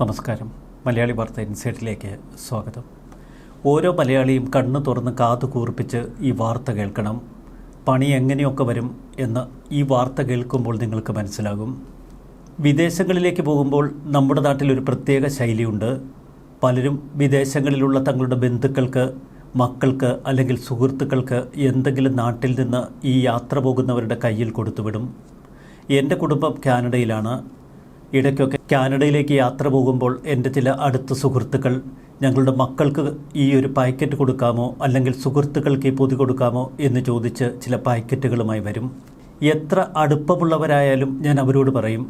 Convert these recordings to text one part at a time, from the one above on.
നമസ്കാരം. മലയാളി വാർത്ത ഇൻസൈറ്റിലേക്ക് സ്വാഗതം. ഓരോ മലയാളിയും കണ്ണ് തുറന്ന് കാതു കൂർപ്പിച്ച് ഈ വാർത്ത കേൾക്കണം. പണി എങ്ങനെയൊക്കെ വരും എന്ന് ഈ വാർത്ത കേൾക്കുമ്പോൾ നിങ്ങൾക്ക് മനസ്സിലാകും. വിദേശങ്ങളിലേക്ക് പോകുമ്പോൾ നമ്മുടെ നാട്ടിൽ ഒരു പ്രത്യേക ശൈലിയുണ്ട്. പലരും വിദേശങ്ങളിലുള്ള തങ്ങളുടെ ബന്ധുക്കൾക്ക് മക്കൾക്ക് അല്ലെങ്കിൽ സുഹൃത്തുക്കൾക്ക് എന്തെങ്കിലും നാട്ടിൽ നിന്ന് ഈ യാത്ര പോകുന്നവരുടെ കയ്യിൽ കൊടുത്തുവിടും. എന്റെ കുടുംബം കാനഡയിലാണ്. ഇടയ്ക്കൊക്കെ കാനഡയിലേക്ക് യാത്ര പോകുമ്പോൾ എന്റെ ചില അടുത്ത സുഹൃത്തുക്കൾ ഞങ്ങളുടെ മക്കൾക്ക് ഈ ഒരു പാക്കറ്റ് കൊടുക്കാമോ അല്ലെങ്കിൽ സുഹൃത്തുക്കൾക്ക് ഈ പൊതി കൊടുക്കാമോ എന്ന് ചോദിച്ച് ചില പാക്കറ്റുകളുമായി വരും. എത്ര അടുപ്പമുള്ളവരായാലും ഞാൻ അവരോട് പറയും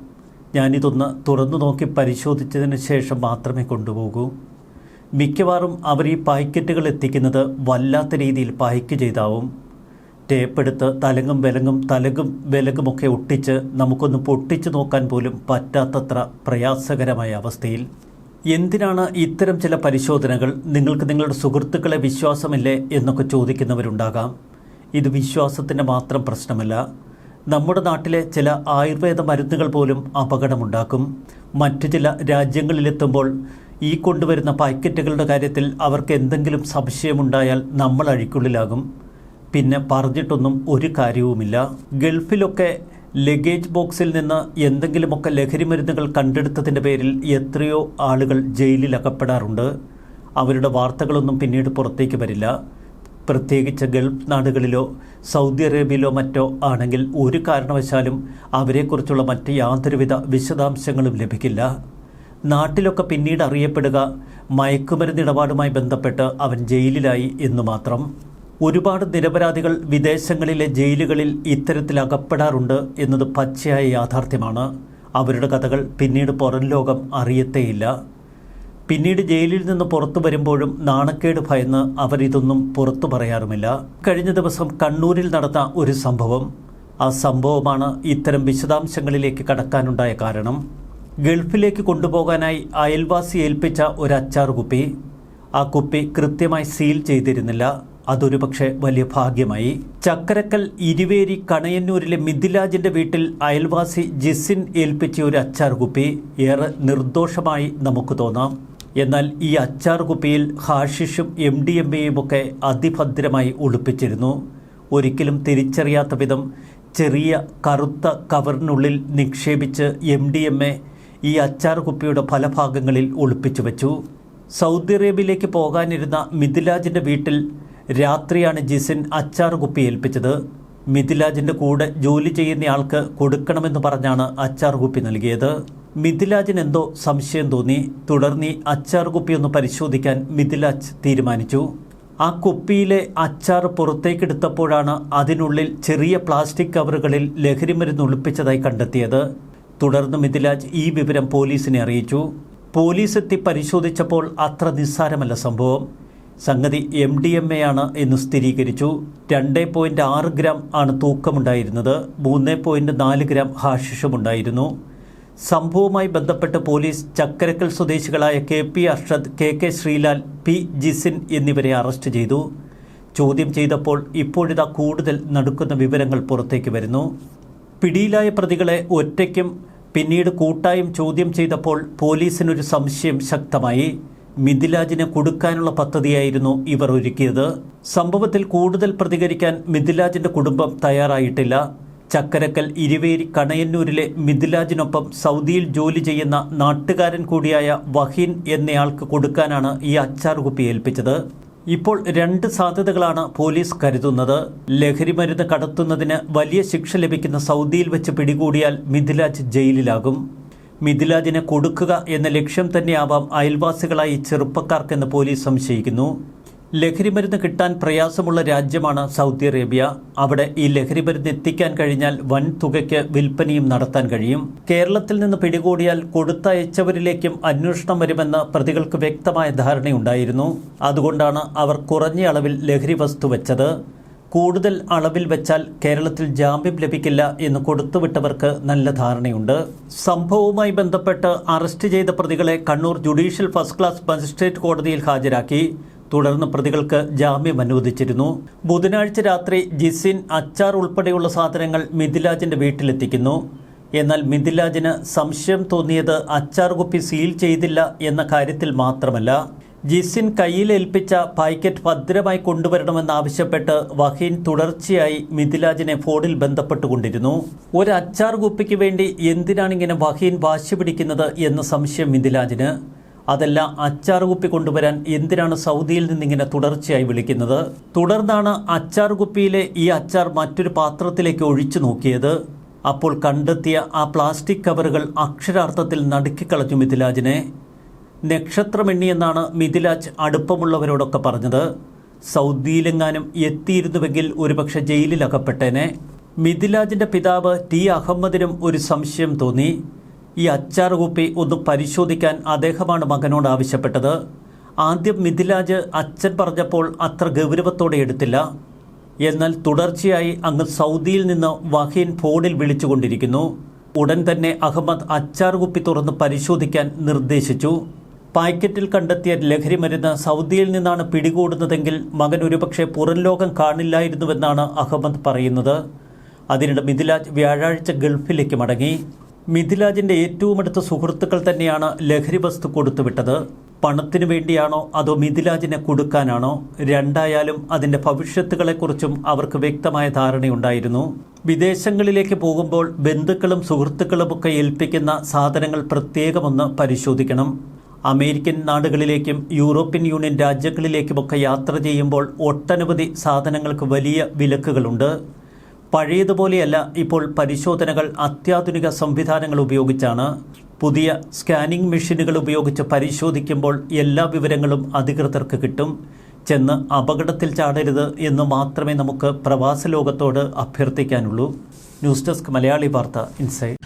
ഞാനിതൊന്ന് തുറന്നു നോക്കി പരിശോധിച്ചതിന് ശേഷം മാത്രമേ കൊണ്ടുപോകൂ. മിക്കവാറും അവർ ഈ പാക്കറ്റുകൾ എത്തിക്കുന്നത് വല്ലാത്ത രീതിയിൽ പായ്ക്ക് ചെയ്താവും. ടേപ്പെടുത്ത് തലങ്ങും വിലങ്ങും തലകും വിലകുമൊക്കെ ഒട്ടിച്ച് നമുക്കൊന്ന് പൊട്ടിച്ചു നോക്കാൻ പോലും പറ്റാത്തത്ര പ്രയാസകരമായ അവസ്ഥയിൽ. എന്തിനാണ് ഇത്തരം ചില പരിശോധനകൾ? നിങ്ങൾക്ക് നിങ്ങളുടെ സുഹൃത്തുക്കളെ വിശ്വാസമില്ലേ എന്നൊക്കെ ചോദിക്കുന്നവരുണ്ടാകാം. ഇത് വിശ്വാസത്തിന്റെ മാത്രം പ്രശ്നമല്ല. നമ്മുടെ നാട്ടിലെ ചില ആയുർവേദ മരുന്നുകൾ പോലും അപകടമുണ്ടാക്കും. മറ്റു ചില രാജ്യങ്ങളിലെത്തുമ്പോൾ ഈ കൊണ്ടുവരുന്ന പാക്കറ്റുകളുടെ കാര്യത്തിൽ അവർക്ക് എന്തെങ്കിലും സംശയമുണ്ടായാൽ നമ്മൾ അഴിക്കുള്ളിലാകും. പിന്നെ പറഞ്ഞിട്ടൊന്നും ഒരു കാര്യവുമില്ല. ഗൾഫിലൊക്കെ ലഗേജ് ബോക്സിൽ നിന്ന് എന്തെങ്കിലുമൊക്കെ ലഹരി മരുന്നുകൾ കണ്ടെടുത്തതിന്റെ പേരിൽ എത്രയോ ആളുകൾ ജയിലിൽ അകപ്പെടാറുണ്ട് അവരുടെ വാർത്തകളൊന്നും പിന്നീട് പുറത്തേക്ക് വരില്ല. പ്രത്യേകിച്ച് ഗൾഫ് നാടുകളിലോ സൗദി അറേബ്യയിലോ മറ്റോ ആണെങ്കിൽ ഒരു കാരണവശാലും അവരെക്കുറിച്ചുള്ള മറ്റ് യാതൊരുവിധ വിശദാംശങ്ങളും ലഭിക്കില്ല. നാട്ടിലൊക്കെ പിന്നീട് അറിയപ്പെടുക മയക്കുമരുന്ന് ഇടപാടുമായി ബന്ധപ്പെട്ട് അവൻ ജയിലിലായി എന്നു മാത്രം. ഒരുപാട് നിരപരാധികൾ വിദേശങ്ങളിലെ ജയിലുകളിൽ ഇത്തരത്തിൽ അകപ്പെടാറുണ്ട് എന്നത് പച്ചയായ യാഥാർത്ഥ്യമാണ്. അവരുടെ കഥകൾ പിന്നീട് പുറം ലോകം അറിയത്തേയില്ല. പിന്നീട് ജയിലിൽ നിന്ന് പുറത്തു വരുമ്പോഴും നാണക്കേട് ഭയന്ന് അവരിതൊന്നും പുറത്തു പറയാറുമില്ല. കഴിഞ്ഞ ദിവസം കണ്ണൂരിൽ നടന്ന ഒരു സംഭവം. ആ സംഭവമാണ് ഇത്തരം വിശദാംശങ്ങളിലേക്ക് കടക്കാനുണ്ടായ കാരണം. ഗൾഫിലേക്ക് കൊണ്ടുപോകാനായി അയൽവാസി ഏൽപ്പിച്ച ഒരു അച്ചാർ കുപ്പി ആ കുപ്പി കൃത്യമായി സീൽ ചെയ്തിരുന്നില്ല. അതൊരു പക്ഷേ വലിയ ഭാഗ്യമായി. ചക്കരക്കൽ ഇരുവേരി കണയന്നൂരിലെ മിഥിലാജിന്റെ വീട്ടിൽ അയൽവാസി ജിസിൻ ഏൽപ്പിച്ച ഒരു അച്ചാർ കുപ്പി ഏറെ നിർദോഷമായി നമുക്ക് തോന്നാം. എന്നാൽ ഈ അച്ചാർ കുപ്പിയിൽ ഹാഷിഷും എം ഡി എം എയും ഒക്കെ അതിഭദ്രമായി ഒളിപ്പിച്ചിരുന്നു. ഒരിക്കലും തിരിച്ചറിയാത്ത വിധം ചെറിയ കറുത്ത കവറിനുള്ളിൽ നിക്ഷേപിച്ച് എം ഡി എം എ ഈ അച്ചാർ കുപ്പിയുടെ പല ഭാഗങ്ങളിൽ ഒളിപ്പിച്ചു വെച്ചു. സൗദി അറേബ്യയിലേക്ക് പോകാനിരുന്ന മിഥിലാജിന്റെ വീട്ടിൽ രാത്രിയാണ് ജിസിൻ അച്ചാർ കുപ്പി ഏൽപ്പിച്ചത്. മിഥിലാജിന്റെ കൂടെ ജോലി ചെയ്യുന്നയാൾക്ക് കൊടുക്കണമെന്ന് പറഞ്ഞാണ് അച്ചാർ കുപ്പി നൽകിയത്. മിഥിലാജിന് എന്തോ സംശയം തോന്നി. തുടർന്ന് അച്ചാർ കുപ്പി ഒന്ന് പരിശോധിക്കാൻ മിഥിലാജ് തീരുമാനിച്ചു. ആ കുപ്പിയിലെ അച്ചാർ പുറത്തേക്കെടുത്തപ്പോഴാണ് അതിനുള്ളിൽ ചെറിയ പ്ലാസ്റ്റിക് കവറുകളിൽ ലഹരിമരുന്ന് ഒളിപ്പിച്ചതായി കണ്ടെത്തിയത്. തുടർന്ന് മിഥിലാജ് ഈ വിവരം പോലീസിനെ അറിയിച്ചു. പോലീസ് എത്തി പരിശോധിച്ചപ്പോൾ അത്ര നിസ്സാരമല്ല സംഭവം. സംഗതി എം ഡി എം എ ആണ് എന്ന് സ്ഥിരീകരിച്ചു. രണ്ട് പോയിന്റ് ആറ് ഗ്രാം ആണ് തൂക്കമുണ്ടായിരുന്നത്. മൂന്ന് പോയിന്റ് നാല് ഗ്രാം ഹാഷിഷുമുണ്ടായിരുന്നു. സംഭവവുമായി ബന്ധപ്പെട്ട് പോലീസ് ചക്കരക്കൽ സ്വദേശികളായ K P Arshad K K Sreelal P Jisin എന്നിവരെ അറസ്റ്റ് ചെയ്തു. ചോദ്യം ചെയ്തപ്പോൾ ഇപ്പോഴിതാ കൂടുതൽ നടക്കുന്ന വിവരങ്ങൾ പുറത്തേക്ക് വരുന്നു. പിടിയിലായ പ്രതികളെ ഒറ്റയ്ക്കും പിന്നീട് കൂട്ടായും ചോദ്യം ചെയ്തപ്പോൾ പോലീസിനൊരു സംശയം ശക്തമായി. മിഥിലാജിനെ കൊടുക്കാനുള്ള പദ്ധതിയായിരുന്നു ഇവർ ഒരുക്കിയത്. സംഭവത്തിൽ കൂടുതൽ പ്രതികരിക്കാൻ മിഥിലാജിന്റെ കുടുംബം തയ്യാറായിട്ടില്ല. ചക്കരക്കൽ ഇരുവേരി കണയന്നൂരിലെ മിഥിലാജിനൊപ്പം സൗദിയിൽ ജോലി ചെയ്യുന്ന നാട്ടുകാരൻ കൂടിയായ വഹീൻ എന്നയാൾക്ക് കൊടുക്കാനാണ് ഈ അച്ചാർ കുപ്പി ഏൽപ്പിച്ചത്. ഇപ്പോൾ രണ്ട് സാധ്യതകളാണ് പോലീസ് കരുതുന്നത്. ലഹരി മരുന്ന് കടത്തുന്നതിന് വലിയ ശിക്ഷ ലഭിക്കുന്ന സൗദിയിൽ വെച്ച് പിടികൂടിയാൽ മിഥിലാജ് ജയിലിലാകും. മിഥിലാജിനെ കൊടുക്കുക എന്ന ലക്ഷ്യം തന്നെയാവാം അയൽവാസികളായി ചെറുപ്പക്കാർക്കെന്ന് പോലീസ് സംശയിക്കുന്നു. ലഹരിമരുന്ന് കിട്ടാൻ പ്രയാസമുള്ള രാജ്യമാണ് സൗദി അറേബ്യ. അവിടെ ഈ ലഹരിമരുന്ന് എത്തിക്കാൻ കഴിഞ്ഞാൽ വൻ തുകയ്ക്ക് വിൽപ്പനയും നടത്താൻ കഴിയും. കേരളത്തിൽ നിന്ന് പിടികൂടിയാൽ കൊടുത്തയച്ചവരിലേക്കും അന്വേഷണം വരുമെന്ന് പ്രതികൾക്ക് വ്യക്തമായ ധാരണയുണ്ടായിരുന്നു. അതുകൊണ്ടാണ് അവർ കുറഞ്ഞ അളവിൽ ലഹരി വസ്തു വെച്ചത്. കൂടുതൽ അളവിൽ വെച്ചാൽ കേരളത്തിൽ ജാമ്യം ലഭിക്കില്ല എന്ന് കൊടുത്തുവിട്ടവർക്ക് നല്ല ധാരണയുണ്ട്. സംഭവവുമായി ബന്ധപ്പെട്ട് അറസ്റ്റ് ചെയ്ത പ്രതികളെ Kannur judicial first class magistrate കോടതിയിൽ ഹാജരാക്കി. തുടർന്ന് പ്രതികൾക്ക് ജാമ്യം അനുവദിച്ചിരുന്നു. ബുധനാഴ്ച രാത്രി ജിസിൻ അച്ചാർ ഉൾപ്പെടെയുള്ള സാധനങ്ങൾ മിഥിലാജിന്റെ വീട്ടിലെത്തിക്കുന്നു. എന്നാൽ മിഥിലാജിന് സംശയം തോന്നിയത് അച്ചാർ കുപ്പി സീൽ ചെയ്തില്ല എന്ന കാര്യത്തിൽ മാത്രമല്ല. ജിസിൻ കയ്യിലേൽപ്പിച്ച പായ്ക്കറ്റ് ഭദ്രമായി കൊണ്ടുവരണമെന്നാവശ്യപ്പെട്ട് വഹീൻ തുടർച്ചയായി മിഥിലാജിനെ ഫോണിൽ ബന്ധപ്പെട്ടുകൊണ്ടിരുന്നു. ഒരു അച്ചാർ കുപ്പിക്ക് വേണ്ടി എന്തിനാണ് ഇങ്ങനെ വഹീൻ വാശി പിടിക്കുന്നത് എന്ന സംശയം മിഥിലാജിന്. അതല്ല അച്ചാർ കുപ്പി കൊണ്ടുവരാൻ എന്തിനാണ് സൗദിയിൽ നിന്നിങ്ങനെ തുടർച്ചയായി വിളിക്കുന്നത്? തുടർന്നാണ് അച്ചാർ കുപ്പിയിലെ ഈ അച്ചാർ മറ്റൊരു പാത്രത്തിലേക്ക് ഒഴിച്ചു നോക്കിയത്. അപ്പോൾ കണ്ടെത്തിയ ആ പ്ലാസ്റ്റിക് കവറുകൾ അക്ഷരാർത്ഥത്തിൽ നടുക്കിക്കളഞ്ഞു മിഥിലാജിനെ. നക്ഷത്രമെണ്ണിയെന്നാണ് മിഥിലാജ് അടുപ്പമുള്ളവരോടൊക്കെ പറഞ്ഞത്. സൗദിയിലെങ്ങാനും എത്തിയിരുന്നുവെങ്കിൽ ഒരുപക്ഷെ ജയിലിൽ അകപ്പെട്ടേനെ മിഥിലാജിന്റെ പിതാവ് ടി അഹമ്മദിനും ഒരു സംശയം തോന്നി. ഈ അച്ചാർ കുപ്പി ഒന്ന് പരിശോധിക്കാൻ അദ്ദേഹമാണ് മകനോട് ആവശ്യപ്പെട്ടത്. ആദ്യം മിഥിലാജ് അച്ഛൻ പറഞ്ഞപ്പോൾ അത്ര ഗൗരവത്തോടെ എടുത്തില്ല. എന്നാൽ തുടർച്ചയായി അങ്ങ് സൗദിയിൽ നിന്ന് വഹീൻ ഫോണിൽ വിളിച്ചുകൊണ്ടിരിക്കുന്നു. ഉടൻ തന്നെ അഹമ്മദ് അച്ചാർ കുപ്പി തുറന്ന് പരിശോധിക്കാൻ നിർദ്ദേശിച്ചു. പാക്കറ്റിൽ കണ്ടെത്തിയ ലഹരി മരുന്ന് സൗദിയിൽ നിന്നാണ് പിടികൂടുന്നതെങ്കിൽ മകൻ ഒരുപക്ഷെ പുറം ലോകം കാണില്ലായിരുന്നുവെന്നാണ് അഹമ്മദ് പറയുന്നത്. അതിനിടെ മിഥിലാജ് വ്യാഴാഴ്ച ഗൾഫിലേക്ക് മടങ്ങി. മിഥിലാജിന്റെ ഏറ്റവും അടുത്ത സുഹൃത്തുക്കൾ തന്നെയാണ് ലഹരി വസ്തു കൊടുത്തുവിട്ടത്. പണത്തിനു വേണ്ടിയാണോ അതോ മിഥിലാജിനെ കൊടുക്കാനാണോ? രണ്ടായാലും അതിന്റെ ഭവിഷ്യത്തുകളെക്കുറിച്ചും അവർക്ക് വ്യക്തമായ ധാരണയുണ്ടായിരുന്നു. വിദേശങ്ങളിലേക്ക് പോകുമ്പോൾ ബന്ധുക്കളും സുഹൃത്തുക്കളുമൊക്കെ ഏൽപ്പിക്കുന്ന സാധനങ്ങൾ പ്രത്യേകമൊന്ന് പരിശോധിക്കണം. അമേരിക്കൻ നാടുകളിലേക്കും യൂറോപ്യൻ യൂണിയൻ രാജ്യങ്ങളിലേക്കുമൊക്കെ യാത്ര ചെയ്യുമ്പോൾ ഒട്ടനവധി സാധനങ്ങൾക്ക് വലിയ വിലക്കുകളുണ്ട്. പഴയതുപോലെയല്ല ഇപ്പോൾ പരിശോധനകൾ അത്യാധുനിക സംവിധാനങ്ങൾ ഉപയോഗിച്ചാണ്. പുതിയ സ്കാനിംഗ് മെഷീനുകൾ ഉപയോഗിച്ച് പരിശോധിക്കുമ്പോൾ എല്ലാ വിവരങ്ങളും അധികൃതർക്ക് കിട്ടും. ചെന്ന് അപകടത്തിൽ ചാടരുത് എന്ന് മാത്രമേ നമുക്ക് പ്രവാസ ലോകത്തോട് അഭ്യർത്ഥിക്കാനുള്ളൂ. ന്യൂസ് ഡെസ്ക് മലയാളി വാർത്ത ഇൻസൈഡ്